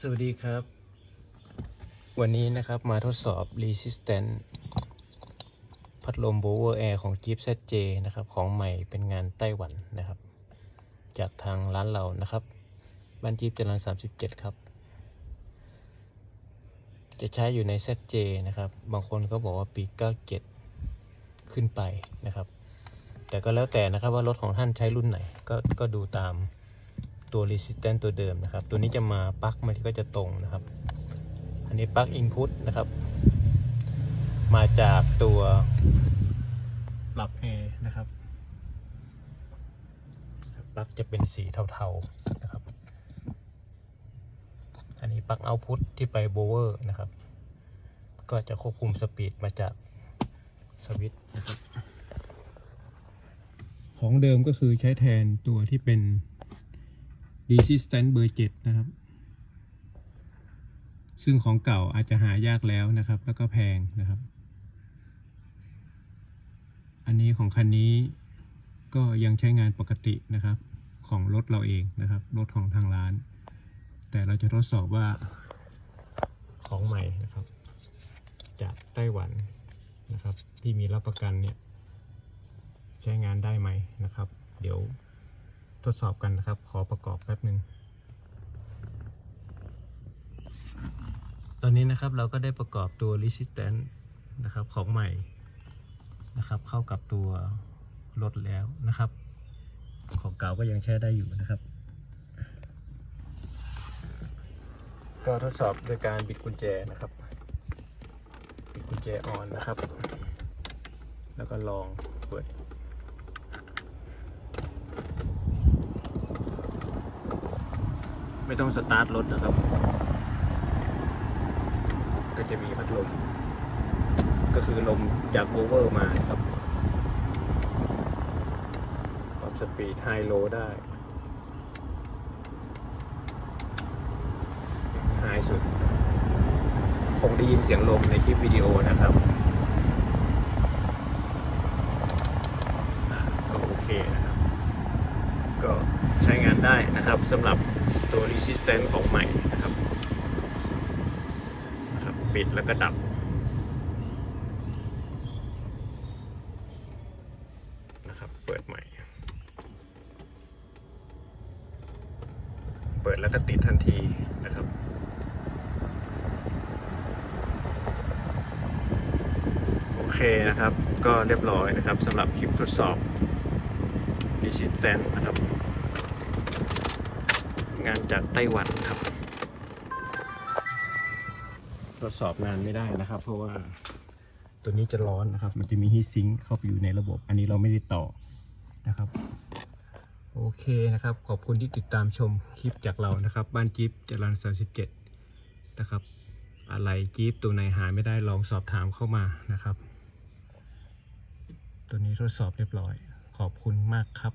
สวัสดีครับ วันนี้นะครับมาทดสอบ Resistant พัดลม Bower Air ของ Jeep ZJ นะครับ ของใหม่เป็นงานไต้หวันนะครับ จากทางร้านเรานะครับ บ้าน Jeep จรัญ37 ครับ จะใช้อยู่ใน ZJ นะครับ บางคนก็บอกว่าปี 97 ขึ้นไปนะครับ แต่ก็แล้วแต่นะครับว่ารถของท่านใช้รุ่นไหนก็ก็ดูตาม ตัว resistant ตัวเดิมนะครับ ตัวนี้จะมาปลั๊กมันก็จะตรงนะครับ อันนี้ปลั๊ก input นะครับ มาจากตัวปรับ A นะครับปลั๊กจะเป็นสีเทาๆนะครับ อันนี้ปลั๊ก output ที่ไป blower นะครับ ก็จะควบคุมสปีดมาจากสวิตช์นะครับ ของเดิมก็คือใช้แทนตัวที่เป็น resistant เบอร์7นะครับ ซึ่งของเก่าอาจจะหายากแล้วนะครับ แล้วก็แพงนะครับ อันนี้ของคันนี้ก็ยังใช้งานปกตินะครับ ของรถเราเองนะครับ รถของทางร้าน แต่เราจะทดสอบว่าของใหม่นะครับ จากไต้หวันนะครับ ที่มีรับประกันเนี่ย ใช้งานได้ไหมนะครับ เดี๋ยว ทดสอบกันนะครับ ขอประกอบแป๊บหนึ่งตอนนี้นะครับเราก็ได้ประกอบตัว resistant นะครับของใหม่นะครับ เข้ากับตัวรถแล้วนะครับ ของเก่าก็ยังใช้ได้อยู่นะครับ ก็ทดสอบโดยการบิดกุญแจนะครับ บิดกุญแจออนนะครับ แล้วก็ลองเปิด ไม่ต้องสตาร์ทรถนะครับ ก็จะมีพัดลม ก็คือลมจากโอเวอร์มาครับปรับสปีดไฮโลได้ไฮสุด คงได้ยินเสียงลมในคลิปวิดีโอนะครับก็โอเคนะครับ ก็ใช้งานได้นะครับสำหรับ ตัว resistant ของใหม่นะครับนะครับปิดแล้วก็ดับนะครับเปิดใหม่ เปิดแล้วก็ติดทันทีนะครับโอเคนะครับก็เรียบร้อยนะครับสำหรับคลิปทดสอบ resistant นะครับ งานจากไต้หวันครับ ทดสอบงานไม่ได้นะครับ เพราะว่าตัวนี้จะร้อนนะครับ มันจะมีฮีทซิงค์เข้าไปอยู่ในระบบ อันนี้เราไม่ได้ต่อนะครับ โอเคนะครับ ขอบคุณที่ติดตามชมคลิปจากเรานะครับ บ้านจิ๊บจรัน37 นะครับ อะไรจี๊ปตัวไหนหาไม่ได้ลองสอบถามเข้ามานะครับ ตัวนี้ทดสอบเรียบร้อย ขอบคุณมากครับ